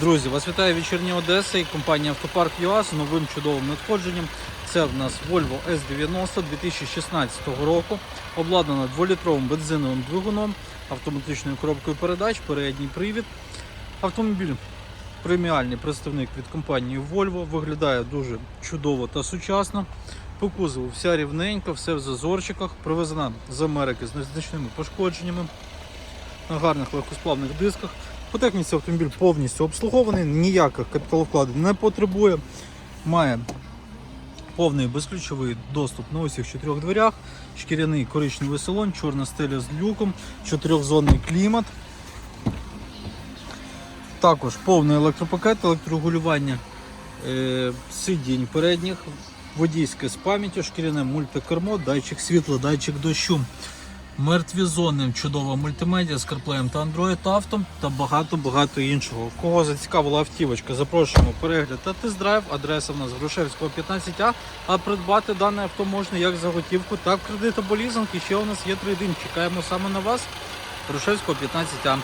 Друзі, вас вітає вечірня Одеса і компанія Автопарк ЮА з новим чудовим надходженням. Це в нас Volvo S90 2016 року, обладнана 2-літровим бензиновим двигуном, автоматичною коробкою передач, передній привід. Автомобіль преміальний представник від компанії Volvo, виглядає дуже чудово та сучасно. По кузову вся рівненька, все в зазорчиках, привезена з Америки з незначними пошкодженнями на гарних легкосплавних дисках. По техніці автомобіль повністю обслугований, ніяких капіталовкладень не потребує. Має повний безключовий доступ на усіх чотирьох дверях, шкіряний коричневий салон, чорна стеля з люком, чотирьохзонний клімат. Також повний електропакет, електрорегулювання е, сидінь передніх, водійське з пам'яттю, шкіряне мультикермо, датчик світла, датчик дощу. Мертві зони, чудова мультимедіа з CarPlay та Android автом та багато-багато іншого. Кого зацікавила автівочка, запрошуємо перегляд та тест-драйв. Адреса в нас Грушевського 15А. А придбати дане авто можна як за готівку, так кредит або лізинг. І ще у нас є трейдинг. Чекаємо саме на вас. Грушевського 15А.